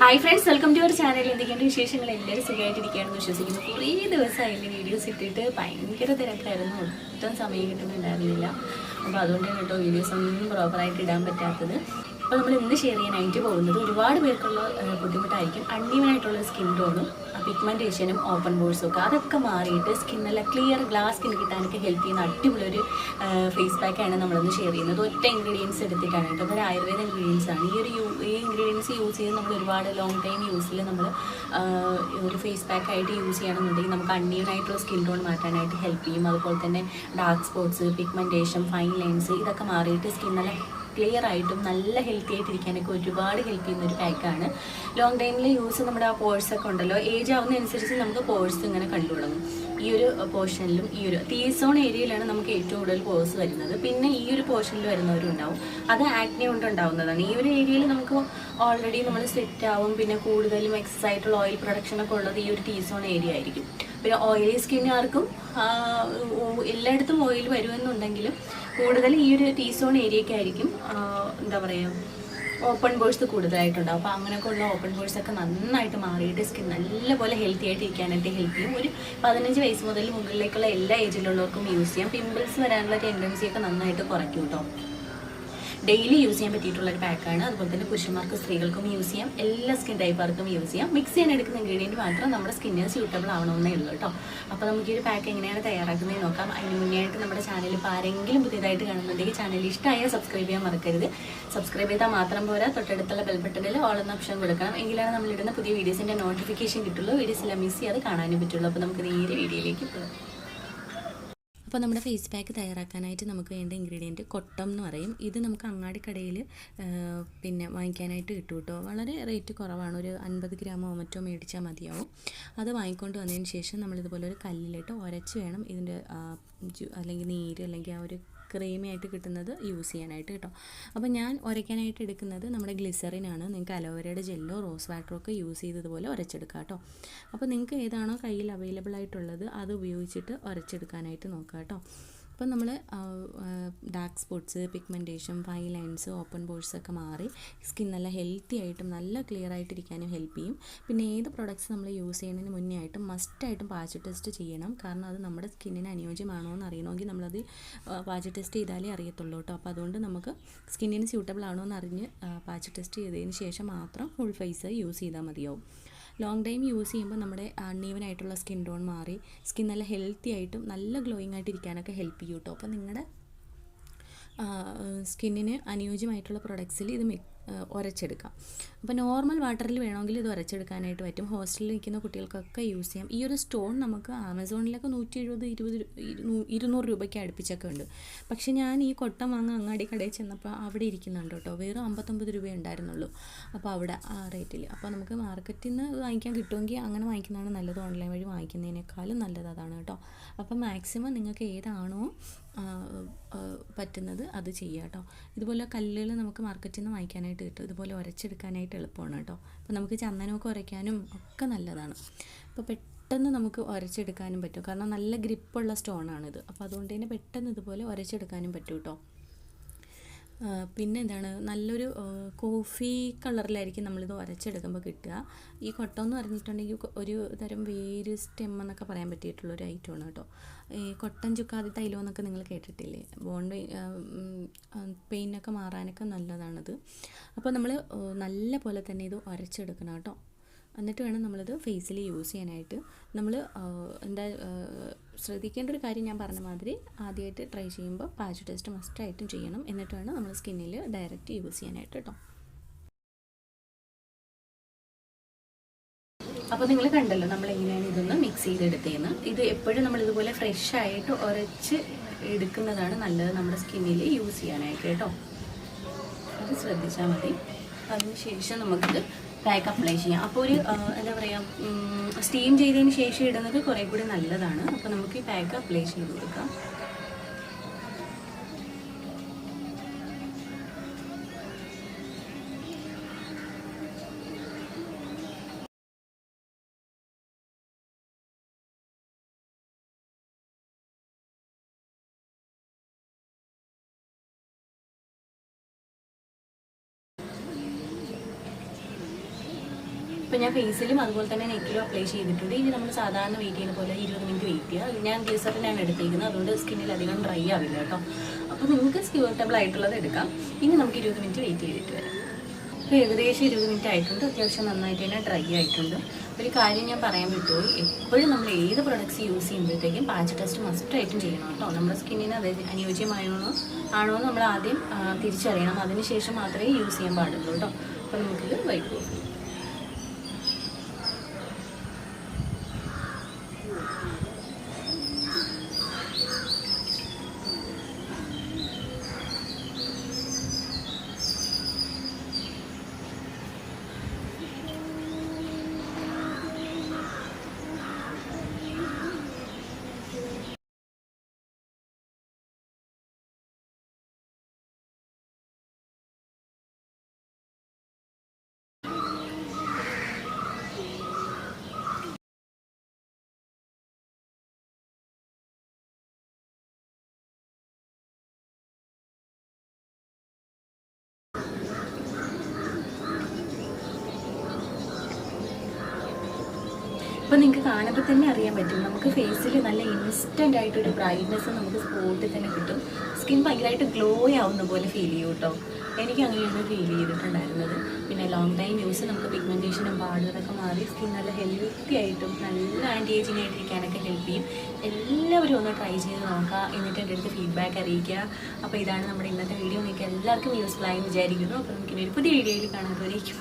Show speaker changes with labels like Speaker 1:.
Speaker 1: Hi friends welcome to our channel എന്തൊക്കെയാണ് വിശേഷങ്ങൾ? എല്ലാവരും സുഖമായിട്ടിരിക്കുകയാണെന്ന് വിശ്വസിക്കുന്നു. കുറേ ദിവസമായില്ലേ വീഡിയോസ് ഇട്ടിട്ട് ഭയങ്കര തിരക്കായിരുന്നു. ഒട്ടും സമയം കിട്ടുന്നുണ്ടായിരുന്നില്ല. അപ്പോൾ അതുകൊണ്ടാണ് കേട്ടോ വീഡിയോസ് ഒന്നും പ്രോപ്പറായിട്ട് ഇടാൻ പറ്റാത്തത്. അപ്പോൾ നമ്മൾ ഇന്ന് ഷെയർ ചെയ്യാനായിട്ട് പോകുന്നത് ഒരുപാട് പേർക്കുള്ള ബുദ്ധിമുട്ടായിരിക്കും. അൺഈവനായിട്ടുള്ള സ്കിൻ ടോണും പിഗ്മെന്റേഷനും ഓപ്പൺ ബോഴ്സും ഒക്കെ. അതൊക്കെ മാറിയിട്ട് സ്കിൻ നല്ല ക്ലിയർ ഗ്ലാസ് സ്കിൻ കിട്ടാനൊക്കെ ഹെൽപ്പ് ചെയ്യുന്ന അടിപൊളി ഒരു ഫേസ് പാക്കാണ് നമ്മളിന്ന് ഷെയർ ചെയ്യുന്നത്. ഒറ്റ ഇൻഗ്രീഡിയൻസ് എടുത്തിട്ടാണ് കേട്ടോ. അതൊരു ആയുർവേദ ഇൻഗ്രീഡിയൻസ് ആണ്. ഈ ഒരു ഈ ഇൻഗ്രീഡിയൻസ് യൂസ് ചെയ്ത് നമ്മൾ ഒരുപാട് ലോങ് ടൈം യൂസിൽ നമ്മൾ ഒരു ഫേസ് പാക്കായിട്ട് യൂസ് ചെയ്യണമെന്നുണ്ടെങ്കിൽ നമുക്ക് അണ്ണീവനായിട്ടുള്ള സ്കിൻ ടോൺ മാറ്റാനായിട്ട് ഹെൽപ്പ് ചെയ്യും. അതുപോലെ തന്നെ dark spots pigmentation fine lines ഇതൊക്കെ മാറിയിട്ട് സ്കിൻ നല്ല ക്ലിയർ ആയിട്ടും നല്ല ഹെൽത്തി ആയിട്ട് ഇരിക്കാനൊക്കെ ഒരുപാട് ഹെൽപ്പ് ചെയ്യുന്ന ഒരു പാക്കാണ് ലോങ് ടൈമിൽ യൂസ് നമ്മുടെ ആ പോഴ്സൊക്കെ ഉണ്ടല്ലോ. ഏജ് ആവുന്നതനുസരിച്ച് നമുക്ക് പോഴ്സ് ഇങ്ങനെ കണ്ടു തുടങ്ങും ഈ ഒരു പോർഷനിലും ഈ ഒരു തീസോൺ ഏരിയയിലാണ് നമുക്ക് ഏറ്റവും കൂടുതൽ പോഴ്സ് വരുന്നത്. പിന്നെ ഈ ഒരു പോർഷനിൽ വരുന്നവരും ഉണ്ടാവും അത് ആക്നി കൊണ്ടുണ്ടാവുന്നതാണ് ഈ ഒരു ഏരിയയിൽ നമുക്ക് ഓൾറെഡി നമ്മൾ സെറ്റ് ആവും. പിന്നെ കൂടുതലും എക്സസ് ആയിട്ടുള്ള ഓയിൽ പ്രൊഡക്ഷൻ ഒക്കെ ഉള്ളത് ഈ ഒരു ടീസോൺ ഏരിയ ആയിരിക്കും. പിന്നെ ഓയിലി സ്കിന്നുകാർക്കും എല്ലായിടത്തും ഓയിൽ വരുമെന്നുണ്ടെങ്കിലും കൂടുതൽ ഈ ഒരു ടീസോൺ ഏരിയയ്ക്കായിരിക്കും ആ, എന്താ പറയുക ഓപ്പൺ ബോഴ്സ് കൂടുതലായിട്ടുണ്ടാവും. അപ്പോൾ അങ്ങനെയൊക്കെ ഉള്ള ഓപ്പൺ ബോഴ്സ് ഒക്കെ നന്നായിട്ട് മാറിയിട്ട് സ്കിൻ നല്ലപോലെ ഹെൽത്തി ആയിട്ട് ഇരിക്കാനായിട്ട് ഹെൽപ്പ് ചെയ്യും. ഒരു പതിനഞ്ച് വയസ്സ് മുതൽ മുകളിലേക്കുള്ള എല്ലാ ഏജിലുള്ളവർക്കും യൂസ് ചെയ്യാം. പിമ്പിൾസ് വരാനുള്ള ടെൻഡൻസി ഒക്കെ നന്നായിട്ട് കുറയ്ക്കും കേട്ടോ ഡെയിലി യൂസ് ചെയ്യാൻ പറ്റിയിട്ടുള്ള ഒരു പാക്കാണ് അതുപോലെ തന്നെ പുരുഷന്മാർക്ക് സ്ത്രീകൾക്കും യൂസ് ചെയ്യാം. എല്ലാ സ്കിൻ ടൈപ്പുകാർക്കും യൂസ് ചെയ്യാം. മിക്സ് ചെയ്യാൻ എടുക്കുന്ന ഇൻഗ്രീഡിയന്റ് മാത്രം നമ്മുടെ സ്കിന്നിന് സ്യൂട്ടബിൾ ആവണമെന്നേ ഉള്ളൂ കേട്ടോ. അപ്പോൾ നമുക്ക് ഈ ഒരു പാക്ക് എങ്ങനെയാണ് തയ്യാറാക്കുന്നത് നോക്കാം. അതിന് മുന്നേയായിട്ട് നമ്മുടെ ചാനൽ ഇപ്പോൾ ആരെങ്കിലും പുതിയതായിട്ട് കാണുന്നുണ്ടെങ്കിൽ ചാനൽ ഇഷ്ടമായ സബ്സ്ക്രൈബ് ചെയ്യാൻ മറക്കരുത്. സബ്സ്ക്രൈബ് ചെയ്താൽ മാത്രം പോരാ. തൊട്ടടുത്തുള്ള ബെൽ ബട്ടണിൽ ഓൾ എന്ന ഓപ്ഷൻ കൊടുക്കണം. എങ്കിലാണ് നമ്മളിടുന്ന പുതിയ വീഡിയോസിന്റെ നോട്ടിഫിക്കേഷൻ കിട്ടുള്ളൂ. വീഡിയോസ് എല്ലാം മിസ് ചെയ്യാതെ കാണാനും പറ്റുള്ളൂ. അപ്പോൾ നമുക്ക് നേരെ വീഡിയോയിലേക്ക് പോകാം. അപ്പോൾ നമ്മുടെ ഫേസ് പാക്ക് തയ്യാറാക്കാനായിട്ട് നമുക്ക് വേണ്ട ഇൻഗ്രീഡിയന്റ് കൊട്ടം എന്ന് പറയും. ഇത് നമുക്ക് അങ്ങാടി അങ്ങാടിക്കടയിൽ പിന്നെ വാങ്ങിക്കാനായിട്ട് കിട്ടും കേട്ടോ. വളരെ റേറ്റ് കുറവാണ്. ഒരു അൻപത് ഗ്രാമോ മറ്റോ മേടിച്ചാൽ മതിയാവും. അത് വാങ്ങിക്കൊണ്ട് വന്നതിന് ശേഷം നമ്മളിതുപോലെ ഒരു കല്ലിലിട്ട് ഉരച്ച് വേണം ഇതിന്റെ അല്ലെങ്കിൽ നീര് അല്ലെങ്കിൽ ആ ഒരു ക്രീമി ആയിട്ട് കിട്ടുന്നത് യൂസ് ചെയ്യാനായിട്ട് കേട്ടോ. അപ്പോൾ ഞാൻ ഉരയ്ക്കാനായിട്ട് എടുക്കുന്നത് നമ്മുടെ ഗ്ലിസറിനാണ് നിങ്ങൾക്ക് അലോവേരയുടെ ജെല്ലോ റോസ് വാട്ടറോ ഒക്കെ യൂസ് ചെയ്തതുപോലെ ഉരച്ചെടുക്കാം കേട്ടോ. അപ്പോൾ നിങ്ങൾക്ക് ഏതാണോ കയ്യിൽ അവൈലബിൾ ആയിട്ടുള്ളത് അത് ഉപയോഗിച്ചിട്ട് ഉരച്ചെടുക്കാനായിട്ട് നോക്കുക കേട്ടോ. അപ്പോൾ നമ്മൾ dark spots pigmentation fine lines open pores ഒക്കെ മാറി സ്കിൻ നല്ല ഹെൽത്തി ആയിട്ടും നല്ല ക്ലിയർ ആയിട്ടിരിക്കാനും ഹെൽപ്പ് ചെയ്യും. പിന്നെ ഏത് പ്രൊഡക്ട്സ് നമ്മൾ യൂസ് ചെയ്യുന്നതിന് മുന്നേ ആയിട്ടും മസ്റ്റായിട്ടും പാച്ച് ടെസ്റ്റ് ചെയ്യണം. കാരണം അത് നമ്മുടെ സ്കിന്നിന് അനുയോജ്യമാണോ എന്ന് അറിയണമെങ്കിൽ നമ്മളത് പാച്ച് ടെസ്റ്റ് ചെയ്താലേ അറിയത്തുള്ളൂ കേട്ടോ. അപ്പോൾ അതുകൊണ്ട് നമുക്ക് സ്കിന്നിന് സ്യൂട്ടബിൾ ആണോ എന്ന് അറിഞ്ഞ് പാച്ച് ടെസ്റ്റ് ചെയ്തതിന് ശേഷം മാത്രം ഫുൾ ഫേസ് യൂസ് ചെയ്താൽ മതിയാവും. ലോങ് ടൈം യൂസ് ചെയ്യുമ്പോൾ നമ്മുടെ അൺഈവൻ ആയിട്ടുള്ള സ്കിൻ ടോൺ മാറി സ്കിൻ നല്ല ഹെൽത്തി ആയിട്ടും നല്ല ഗ്ലോയിങ് ആയിട്ട് ഇരിക്കാനൊക്കെ ഹെൽപ്പ് ചെയ്യും കേട്ടോ അപ്പോൾ നിങ്ങളുടെ സ്കിന്നിന് അനുയോജ്യമായിട്ടുള്ള പ്രൊഡക്ട്സിൽ ഇത് ഉരച്ചെടുക്കാം അപ്പോൾ നോർമൽ വാട്ടറിൽ വേണമെങ്കിൽ ഇത് ഉരച്ചെടുക്കാനായിട്ട് പറ്റും. ഹോസ്റ്റലിൽ നിൽക്കുന്ന കുട്ടികൾക്കൊക്കെ യൂസ് ചെയ്യാം. ഈ ഒരു സ്റ്റോൺ നമുക്ക് ആമസോണിലൊക്കെ നൂറ്റി എഴുപത് ഇരുപത് ഇരുന്നൂറ് രൂപയ്ക്ക് അടുപ്പിച്ചൊക്കെ ഉണ്ട്. പക്ഷേ ഞാൻ ഈ കൊട്ടം വാങ്ങാൻ അങ്ങാടി കടയിൽ ചെന്നപ്പോൾ അവിടെ ഇരിക്കുന്നുണ്ട് കേട്ടോ. വെറും അമ്പത്തൊമ്പത് രൂപയേ ഉണ്ടായിരുന്നുള്ളൂ. അപ്പോൾ അവിടെ ആ റേറ്റിൽ. അപ്പോൾ നമുക്ക് മാർക്കറ്റിൽ നിന്ന് വാങ്ങിക്കാൻ കിട്ടുമെങ്കിൽ അങ്ങനെ വാങ്ങിക്കുന്നതാണ് നല്ലത്. ഓൺലൈൻ വഴി വാങ്ങിക്കുന്നതിനേക്കാളും നല്ലത് അതാണ് കേട്ടോ. അപ്പോൾ മാക്സിമം നിങ്ങൾക്ക് ഏതാണോ പറ്റുന്നത് അത് ചെയ്യുക കേട്ടോ ഇതുപോലെ കല്ലുകൾ നമുക്ക് മാർക്കറ്റിൽ നിന്ന് വാങ്ങിക്കാനായിട്ട് കിട്ടും. ഇതുപോലെ ഉരച്ചെടുക്കാനായിട്ട് എളുപ്പമാണ് കേട്ടോ അപ്പോൾ നമുക്ക് ചന്ദനമൊക്കെ ഉരയ്ക്കാനും ഒക്കെ നല്ലതാണ്. അപ്പോൾ പെട്ടെന്ന് നമുക്ക് ഉരച്ചെടുക്കാനും പറ്റും. കാരണം നല്ല ഗ്രിപ്പുള്ള സ്റ്റോണാണിത് അപ്പോൾ അതുകൊണ്ട് തന്നെ പെട്ടെന്ന് ഇതുപോലെ ഉരച്ചെടുക്കാനും പറ്റും കേട്ടോ പിന്നെ എന്താണ് നല്ലൊരു കോഫി കളറിലായിരിക്കും നമ്മളിത് വരച്ചെടുക്കുമ്പോൾ കിട്ടുക. ഈ കൊട്ടം എന്ന് പറഞ്ഞിട്ടുണ്ടെങ്കിൽ ഒരു തരം വേര് സ്റ്റെം എന്നൊക്കെ പറയാൻ പറ്റിയിട്ടുള്ള ഒരു ആണ് കേട്ടോ. ഈ കൊട്ടൻ ചുക്കാതി തൈലം എന്നൊക്കെ നിങ്ങൾ കേട്ടിട്ടില്ലേ? ബോണ്ട് പെയിനൊക്കെ മാറാനൊക്കെ നല്ലതാണത്. അപ്പോൾ നമ്മൾ നല്ല പോലെ തന്നെ ഇത് വരച്ചെടുക്കണം കേട്ടോ. എന്നിട്ട് വേണം നമ്മളത് ഫേസിൽ യൂസ് ചെയ്യാനായിട്ട്. നമ്മൾ എന്താ ശ്രദ്ധിക്കേണ്ട ഒരു കാര്യം ഞാൻ പറഞ്ഞ മാതിരി ആദ്യമായിട്ട് ട്രൈ ചെയ്യുമ്പോൾ പാച്ച് ടെസ്റ്റ് മസ്റ്റായിട്ടും ചെയ്യണം. എന്നിട്ട് വേണം നമ്മൾ സ്കിന്നിൽ ഡയറക്റ്റ് യൂസ് ചെയ്യാനായിട്ട് കേട്ടോ അപ്പോൾ നിങ്ങൾ കണ്ടല്ലോ നമ്മൾ എങ്ങനെയാണ് ഇതൊന്ന് മിക്സ് ചെയ്തെടുത്തേന്ന്. ഇത് എപ്പോഴും നമ്മൾ ഇതുപോലെ ഫ്രഷ് ആയിട്ട് ഉരച്ച് എടുക്കുന്നതാണ് നല്ലത് നമ്മുടെ സ്കിന്നിൽ യൂസ് ചെയ്യാനായിട്ട് കേട്ടോ അത് ശ്രദ്ധിച്ചാൽ മതി. അതിനുശേഷം നമുക്കിത് പാക്ക് അപ്ലൈ ചെയ്യാം. അപ്പോൾ ഒരു എന്താ പറയുക സ്റ്റീം ചെയ്തതിന് ശേഷം ഇടുന്നത് കുറേ കൂടി നല്ലതാണ്. അപ്പോൾ നമുക്ക് ഈ പാക്ക് അപ്ലൈ ചെയ്ത് കൊടുക്കാം. ഇപ്പം ഞാൻ ഫേസിലും അതുപോലെ തന്നെ നെക്കിലും അപ്ലൈ ചെയ്തിട്ടുണ്ട്. ഇനി നമ്മൾ സാധാരണ വെയിറ്റ് ചെയ്യുന്ന പോലെ ഇരുപത് മിനിറ്റ് വെയിറ്റ് ചെയ്യുക ഞാൻ ഗ്ലിസറിനാണ് എടുത്തേക്കുന്നത്. അതുകൊണ്ട് സ്കിന്നിൽ അധികം ഡ്രൈ ആവില്ല കേട്ടോ. അപ്പോൾ നിങ്ങൾക്ക് സ്ക്യൂട്ടബിൾ ആയിട്ടുള്ളത് എടുക്കാം. ഇനി നമുക്ക് ഇരുപത് മിനിറ്റ് വെയിറ്റ് ചെയ്തിട്ട് വരാം. അപ്പോൾ ഏകദേശം ഇരുപത് മിനിറ്റ് ആയിട്ടുണ്ട്. അത്യാവശ്യം നന്നായിട്ട് തന്നെ ഡ്രൈ ആയിട്ടുണ്ട്. ഒരു കാര്യം ഞാൻ പറയാൻ വിട്ടുപോയി എപ്പോഴും നമ്മൾ ഏത് പ്രൊഡക്ട്സ് യൂസ് ചെയ്യുമ്പോഴത്തേക്കും പാച്ച് ടെസ്റ്റ് മസ്റ്റ് ആയിട്ടും ചെയ്യണം കേട്ടോ. നമ്മുടെ സ്കിന്നിന് അത് അനുയോജ്യമായോ ആണോ നമ്മൾ ആദ്യം തിരിച്ചറിയണം. തിരിച്ചറിയണം അതിനുശേഷം മാത്രമേ യൂസ് ചെയ്യാൻ പാടുള്ളൂ കേട്ടോ. അപ്പോൾ നമുക്കിത് വൈകും അപ്പോൾ നിങ്ങൾക്ക് കാണുമ്പോൾ തന്നെ അറിയാൻ പറ്റും. നമുക്ക് ഫേസിൽ നല്ല ഇൻസ്റ്റന്റ് ആയിട്ടൊരു ബ്രൈറ്റ്നെസ് നമുക്ക് സ്പോട്ടിൽ തന്നെ കിട്ടും. സ്കിൻ ഭയങ്കരമായിട്ട് ഗ്ലോ ആവുന്ന പോലെ ഫീൽ ചെയ്യും കേട്ടോ. എനിക്ക് അങ്ങനെയാണ് ഫീൽ ചെയ്തിട്ടുണ്ടായിരുന്നത്. പിന്നെ ലോങ് ടൈം യൂസ് നമുക്ക് പിഗ്മെന്റേഷനും പാടുകളൊക്കെ മാറി സ്കിൻ നല്ല ഹെൽത്തി ആയിട്ടും നല്ല ആന്റി ഏജിങ് ആയിട്ടിരിക്കാനൊക്കെ ഹെൽപ്പ് ചെയ്യും. എല്ലാവരും ഒന്ന് ട്രൈ ചെയ്ത് നോക്കുക എന്നിട്ട് എന്റെ അടുത്ത് ഫീഡ്ബാക്ക് അറിയിക്കുക. അപ്പോൾ ഇതാണ് നമ്മുടെ ഇന്നത്തെ വീഡിയോ നിങ്ങൾക്ക് എല്ലാവർക്കും യൂസ്ഫുൾ ആയി വിചാരിക്കുന്നു. അപ്പോൾ നമുക്കിനി ഒരു പുതിയ വീഡിയോയിൽ കാണുമ്പോഴേക്കും